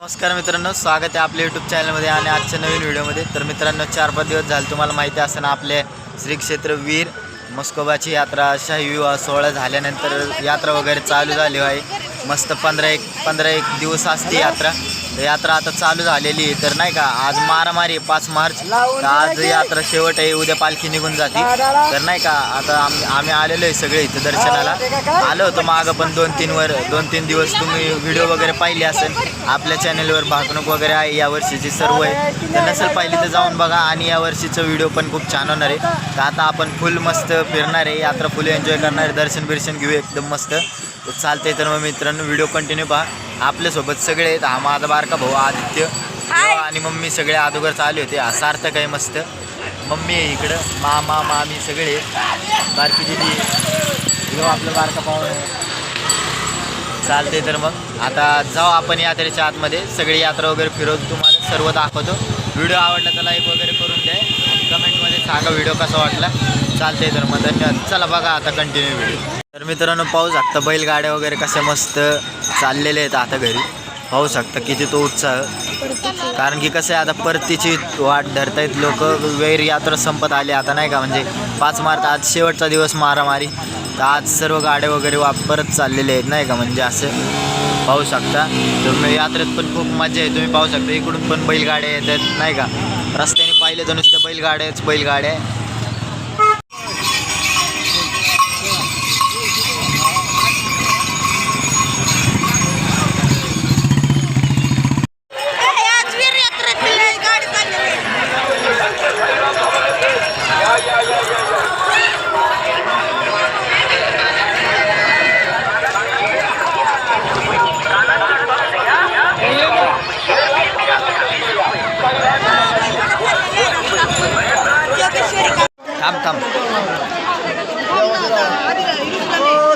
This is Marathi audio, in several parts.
नमस्कार मित्रांनो स्वागत आहे आपल्या यूट्यूब चॅनलमध्ये आणि आजच्या नवीन व्हिडिओमध्ये तर मित्रांनो चार पाच दिवस झाले तुम्हाला माहिती असताना आपले श्री क्षेत्र वीर मस्कोबाची यात्रा शाही विवाह सोहळा झाल्यानंतर यात्रा वगैरे चालू झाली आहे. मस्त पंधरा एक पंधरा एक दिवस असते यात्रा. यात्रा आता चालू झालेली आहे. तर नाही का आज मारामारी आहे पाच मार्च. आज यात्रा शेवट आहे उद्या पालखी निघून जाते. तर नाही का आता आम्ही आम्ही आलेलो आहे सगळे इथं दर्शनाला. आलो होतो मागं पण दोन तीन वर दोन तीन दिवस तुम्ही व्हिडिओ वगैरे पाहिले असेल. आपल्या चॅनलवर भाकणूक वगैरे आहे या वर्षीची सर्व आहे. तर नसेल पाहिली तर जाऊन बघा आणि या वर्षीचा व्हिडिओ पण खूप छान होणार आहे. तर आता आपण फुल मस्त फिरणार आहे यात्रा फुल एन्जॉय करणार आहे. दर्शन बिर्शन घेऊ एकदम मस्त. तर चालतंय तर मग मित्रांनो व्हिडिओ कंटिन्यू पहा. आपल्यासोबत सगळे आहेत. हा माझा बारका भाऊ आदित्य. आणि मम्मी सगळे अगोदर चालू होते. हा सार्थक आहे मस्त. मम्मी आहे इकडं. मामा मामी सगळे बारकी दिदी किंवा आपलं बारका पाहून चालते तर मग. आता जाऊ आपण यात्रेच्या आतमध्ये. सगळी यात्रा वगैरे फिरवतो तुम्हाला. सर्व दाखवतो. व्हिडिओ आवडला तर लाईक वगैरे करून द्या. कमेंटमध्ये सांगा व्हिडिओ कसा वाटला. चालते तर मग. धन्यवाद. चला बघा आता कंटिन्यू व्हिडिओ तर मित्रांनो पाहू शकता बैलगाड्या वगैरे कशा मस्त चाललेले आहेत आता घरी. पाहू शकता किती तो उत्साह. कारण की कसं आहे आता परतीची वाट धरतायत लोक. वैर यात्रा संपत आली आता नाही का? म्हणजे पाच मार्च आज शेवटचा दिवस मारामारी. तर आज सर्व गाड्या वगैरे वापरत चाललेले आहेत नाही का? म्हणजे असं पाहू शकता. तुम्ही यात्रेत पण खूप मजा आहे. तुम्ही पाहू शकता इकडून पण बैलगाड्या येतात नाही का? रस्त्याने पाहिले तर नुसत्या बैलगाड्याच बैलगाड्या आहे.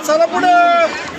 चला पुढे.